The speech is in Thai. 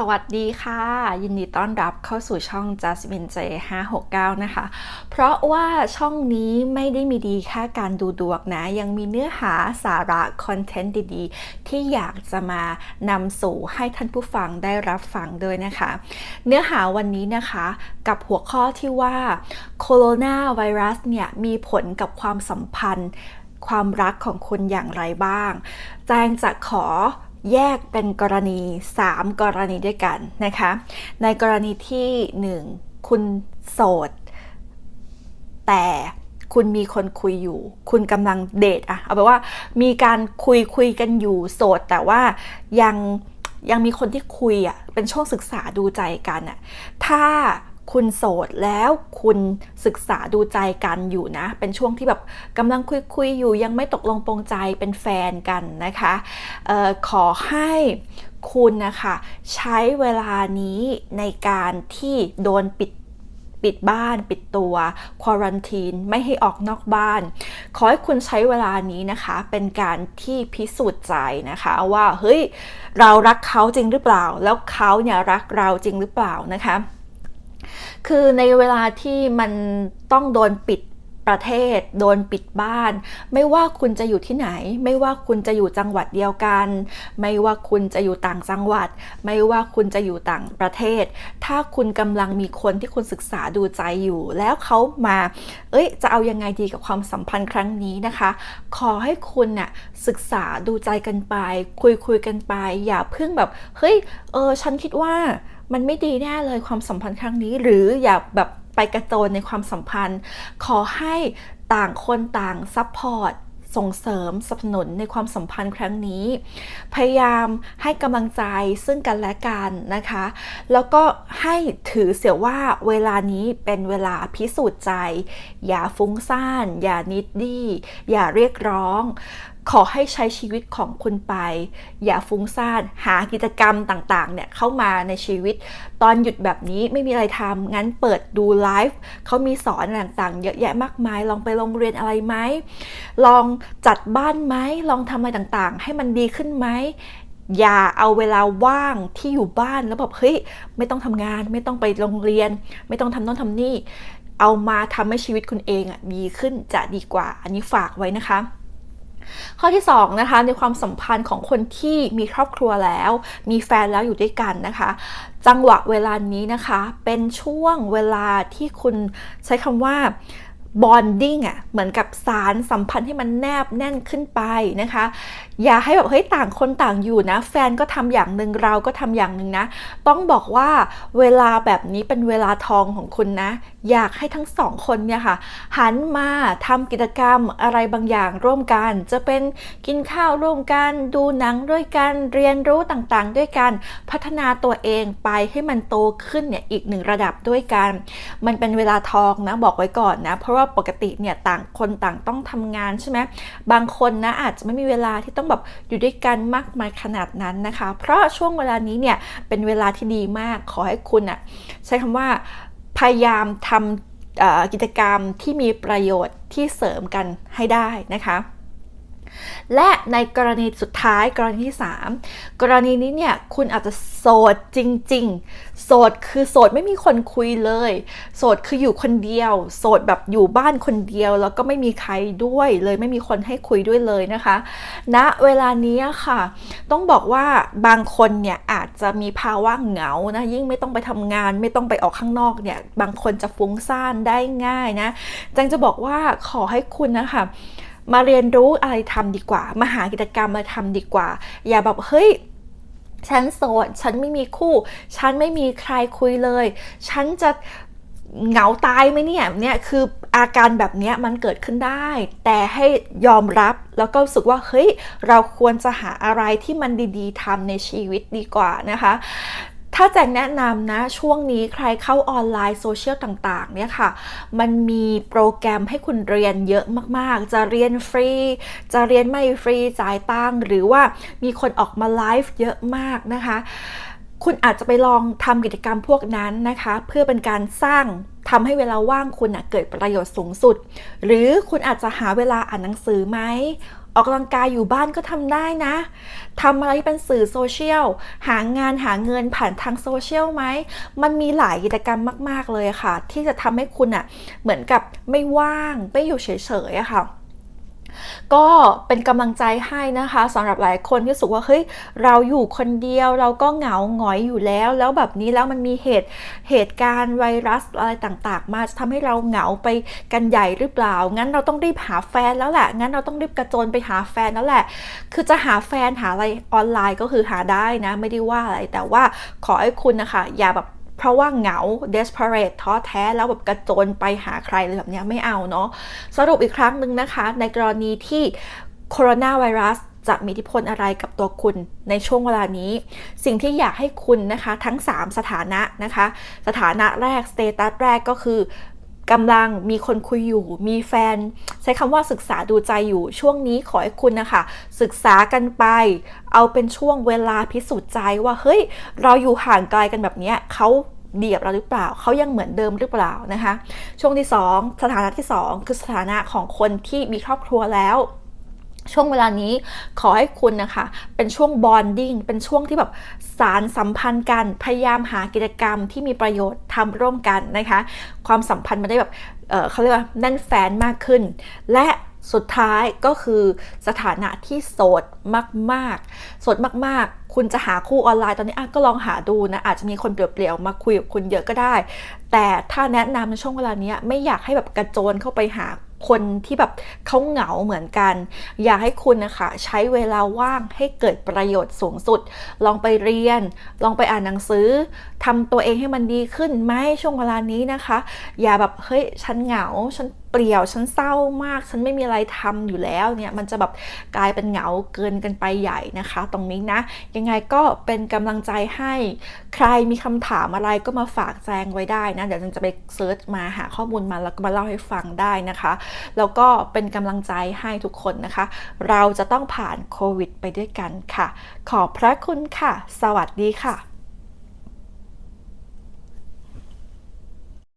สวัสดีค่ะ ยินดีต้อนรับเข้าสู่ช่อง Jasmine J 569นะคะ เพราะว่าช่องนี้ไม่ได้มีดีแค่การดูดวงนะ ยังมีเนื้อหาสาระคอนเทนต์ดีๆ ที่อยากจะมานำสู่ให้ท่านผู้ฟังได้รับฟังด้วยนะคะ เนื้อหาวันนี้นะคะกับหัวข้อที่ว่าโคโรนาไวรัสเนี่ยมีผลกับความสัมพันธ์ ความรักของคุณอย่างไรบ้าง แจงจะขอ แยกเป็นกรณี 3 กรณีด้วยกันนะคะ ในกรณีที่ 1 คุณโสด แต่คุณมีคนคุยอยู่ คุณกำลังเดทอะเอาไปนว่ามีการคุยคุยกันอยู่โสด แต่ว่ายังยังมีคนที่คุยอะเป็นช่วงศึกษาดูใจกันอะถ้า คุณโสดแล้วคุณศึกษาดูใจกันอยู่นะ เป็นช่วงที่แบบกำลังคุยคุยอยู่ยังไม่ตกลงปรงใจเป็นแฟนกันนะคะออขอให้คุณนะคะใช้เวลานี้ในการที่โดนปิดปิดบ้านปิดตัวควอรันทีนไม่ให้ออกนอกบ้าน ขอให้คุณใช้เวลานี้นะคะ เป็นการที่พิสูจน์ใจนะคะ ว่าเฮ้ยเรารักเขาจริงหรือเปล่า แล้วเขาเนี่ยรักเราจริงหรือเปล่านะคะ คือในเวลาที่มันต้องโดนปิดประเทศ โดนปิดบ้าน ไม่ว่าคุณจะอยู่ที่ไหน ไม่ว่าคุณจะอยู่จังหวัดเดียวกัน ไม่ว่าคุณจะอยู่ต่างจังหวัด ไม่ว่าคุณจะอยู่ต่างประเทศ ถ้าคุณกำลังมีคนที่คุณศึกษาดูใจอยู่ แล้วเขามา เอ้ย จะเอายังไงดีกับความสัมพันธ์ครั้งนี้นะคะ ขอให้คุณน่ะศึกษาดูใจกันไป คุยคุยกันไป อย่าเพิ่งแบบ เฮ้ย เออ ฉันคิดว่า มันไม่ดีแน่เลยความสัมพันธ์ครั้งนี้ หรืออย่าแบบไปกระโจนในความสัมพันธ์ ขอให้ต่างคนต่างซัพพอร์ตส่งเสริมสนับสนุนในความสัมพันธ์ครั้งนี้ พยายามให้กำลังใจซึ่งกันและกันนะคะ แล้วก็ให้ถือเสียว่าเวลานี้เป็นเวลาพิสูจน์ใจ อย่าฟุ้งซ่าน อย่านิดดี้ อย่าเรียกร้อง ขอให้ใช้ชีวิตของคุณไป อย่าฟุ้งซ่านหากิจกรรมต่างๆเนี่ยเข้ามาในชีวิต ตอนหยุดแบบนี้ไม่มีอะไรทำงั้นเปิดดูไลฟ์เขามีสอนต่างๆ เยอะแยะมากมาย ลองไปโรงเรียนอะไรไหมลองจัดบ้านไหมลองทำอะไรต่างๆ ให้มันดีขึ้นไหมอย่าเอาเวลาว่างที่อยู่บ้านแล้วแบบเฮ้ยไม่ต้องทำงาน ไม่ต้องไปโรงเรียน ไม่ต้องทำโน่นทำนี่ เอามาทำให้ชีวิตคุณเองอะดีขึ้นจะดีกว่า อันนี้ฝากไว้นะคะ ข้อที่2นะคะในความสัมพันธ์ของคนที่มีครอบครัวแล้ว มีแฟนแล้วอยู่ด้วยกันนะคะ จังหวะเวลานี้นะคะ เป็นช่วงเวลาที่คุณใช้คำว่าบอนดิ้งอะเหมือนกับสารสัมพันธ์ให้มันแนบแน่นขึ้นไปนะคะ อย่าให้แบบเฮ้ยต่างคนต่างอยู่นะ แฟนก็ทำอย่างหนึ่งเราก็ทำอย่างหนึ่งนะ ต้องบอกว่าเวลาแบบนี้เป็นเวลาทองของคุณนะ อยากให้ทั้งสองคนเนี่ยค่ะ หันมาทำกิจกรรมอะไรบางอย่างร่วมกัน จะเป็นกินข้าวร่วมกัน ดูหนังด้วยกันเรียนรู้ต่างๆ ด้วยกันพัฒนาตัวเองไปให้มันโตขึ้นเนี่ยอีกหนึ่งระดับด้วยกัน มันเป็นเวลาทองนะบอกไว้ก่อนนะ เพราะว่าปกติเนี่ยต่างคนต่างต้องทำงานใช่ไหมบางคนนะอาจจะไม่มีเวลาที่ต้องแบบอยู่ด้วยกันมากมายขนาดนั้นนะคะ เพราะช่วงเวลานี้เนี่ยเป็นเวลาที่ดีมากขอให้คุณอะใช้คำว่าพยายามทำกิจกรรมที่มีประโยชน์ที่เสริมกันให้ได้นะคะ และในกรณีสุดท้ายกรณีที่ 3 กรณีนี้เนี่ยคุณอาจจะโสดจริง ๆ โสดคือโสดไม่มีคนคุยเลย โสดคืออยู่คนเดียว โสดแบบอยู่บ้านคนเดียว แล้วก็ไม่มีใครด้วยเลยไม่มีคนให้คุยด้วยเลยนะคะณนะเวลานี้ค่ะ ต้องบอกว่าบางคนเนี่ยอาจจะมีภาวะเหงานะยิ่งไม่ต้องไปทำงาน ไม่ต้องไปออกข้างนอกเนี่ยบางคนจะฟุ้งซ่านได้ง่ายนะจังจะบอกว่าขอให้คุณนะคะ มาเรียนรู้อะไรทำดีกว่า มาหากิจกรรมมาทำดีกว่า อย่าแบบเฮ้ยฉันโสด ฉันไม่มีคู่ ฉันไม่มีใครคุยเลย ฉันจะเหงาตายไหมเนี่ย เนี่ยคืออาการแบบนี้มันเกิดขึ้นได้ แต่ให้ยอมรับแล้วก็รู้สึกว่าเฮ้ยเราควรจะหาอะไรที่มันดีๆทำในชีวิตดีกว่านะคะ ถ้าแจงแนะนำนะ ช่วงนี้ใครเข้าออนไลน์โซเชียลต่างๆ เนี่ยค่ะ มันมีโปรแกรมให้คุณเรียนเยอะมากๆ จะเรียนฟรี จะเรียนไม่ฟรีจ่ายตังค์หรือว่ามีคนออกมาไลฟ์เยอะมากนะคะ คุณอาจจะไปลองทำกิจกรรมพวกนั้นนะคะ เพื่อเป็นการสร้างทำให้เวลาว่างคุณเกิดประโยชน์สูงสุด หรือคุณอาจจะหาเวลาอ่านหนังสือไหม ออกกำลังกายอยู่บ้านก็ทำได้นะทำอะไรที่เป็นสื่อโซเชียล หางานหาเงินผ่านทางโซเชียลไหม มันมีหลายกิจกรรมมาก ๆ เลยค่ะ ที่จะทำให้คุณอะเหมือนกับไม่ว่าง ไม่อยู่เฉยๆอะค่ะ ก็เป็นกำลังใจให้นะคะสำหรับหลายคนที่รู้สึกว่าเฮ้ยเราอยู่คนเดียวเราก็เหงาหงอยอยู่แล้ว แล้วแบบนี้แล้วมันมีเหตุเหตุการณ์ไวรัสอะไรต่างๆ มาจะทำให้เราเหงาไปกันใหญ่หรือเปล่า งั้นเราต้องรีบหาแฟนแล้วแหละ งั้นเราต้องรีบกระโจนไปหาแฟนแล้วแหละ คือจะหาแฟนหาอะไรออนไลน์ก็คือหาได้นะ ไม่ได้ว่าอะไรแต่ว่าขอให้คุณนะคะอย่าแบบ เพราะว่าเหงา desperate ท้อแท้แล้วแบบกระโจนไปหาใครเลยแบบนี้ไม่เอาเนาะสรุปอีกครั้งหนึ่งนะคะ ในกรณีที่โคโรนาไวรัสจะมีอิทธิพลอะไรกับตัวคุณในช่วงเวลานี้ สิ่งที่อยากให้คุณนะคะทั้ง 3 สถานะนะคะ สถานะแรกสเตตัสแรกก็คือ กำลังมีคนคุยอยู่ มีแฟน ใช้คำว่าศึกษาดูใจอยู่ช่วงนี้ขอให้คุณนะคะ ศึกษากันไป เอาเป็นช่วงเวลาพิสูจน์ใจว่าเฮ้ย เราอยู่ห่างไกลกันแบบนี้เขาเดียบเราหรือเปล่า เขายังเหมือนเดิมหรือเปล่านะคะ ช่วงที่ 2 สถานะที่ 2 คือสถานะของคนที่มีครอบครัวแล้ว ช่วงเวลานี้ขอให้คุณนะคะ เป็นช่วงบอนดิ้งเป็นช่วงที่แบบสารสัมพันธ์กันพยายามหากิจกรรมที่มีประโยชน์ทำร่วมกันนะคะ ความสัมพันธ์มันได้แบบเเขาเรียกว่าแน่นแฟนมากขึ้น และสุดท้ายก็คือสถานะที่โสดมาก ๆ โสดมาก ๆ คุณจะหาคู่ออนไลน์ตอนนี้ก็ลองหาดูนะ อาจจะมีคนเปลี่ยวๆมาคุยกับคุณเยอะก็ได้ แต่ถ้าแนะนำในช่วงเวลานี้ไม่อยากให้แบบกระโจนเข้าไปหา คนที่แบบเขาเหงาเหมือนกัน อยากให้คุณนะคะใช้เวลาว่างให้เกิดประโยชน์สูงสุด ลองไปเรียน ลองไปอ่านหนังสือทำตัวเองให้มันดีขึ้นไหมช่วงเวลานี้นะคะ อย่าแบบเฮ้ยฉันเหงาฉันเปลี่ยวฉันเศร้ามาก ฉันไม่มีอะไรทำอยู่แล้วเนี่ยมันจะแบบกลายเป็นเหงาเกินกันไปใหญ่นะคะ ตรงนี้นะ ยังไงก็เป็นกำลังใจให้ใครมีคำถามอะไรก็มาฝากแจ้งไว้ได้นะ เดี๋ยวจะไปเซิร์ชมาหาข้อมูลมาแล้วก็มาเล่าให้ฟังได้นะคะ แล้วก็เป็นกำลังใจให้ทุกคนนะคะ เราจะต้องผ่านโควิดไปด้วยกันค่ะ ขอบพระคุณค่ะ สวัสดีค่ะ